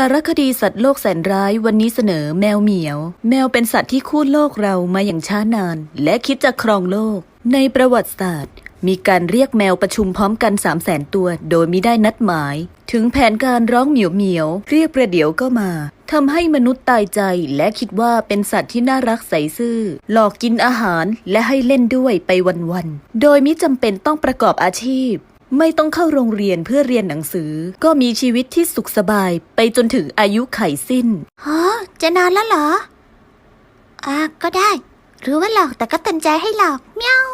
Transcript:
สารคดีสัตว์โลกแสนร้ายวันนี้เสนอแมวเหมียว แมวเป็นสัตว์ที่คู่โลกเรามาอย่างช้านาน และคิดจะครองโลก ในประวัติศาสตร์ มีการเรียกแมวประชุมพร้อมกัน 3 0 0แสนตัวโดยมิได้นัดหมาย ถึงแผนการร้องเหมียวเหมียวเรียกประเดี๋ยวก็มาทำให้มนุษย์ตายใจและคิดว่าเป็นสัตว์ที่น่ารักใสซื่อ หลอกกินอาหารและให้เล่นด้วยไปวันๆโดยมิจำเป็นต้องประกอบอาชีพ ไม่ต้องเข้าโรงเรียนเพื่อเรียนหนังสือ ก็มีชีวิตที่สุขสบายไปจนถึงอายุไขสิ้นฮะจะนอนแล้วเหรอ อะก็ได้ หรือว่าหลอกแต่ก็เต็มใจให้หลอกเมียว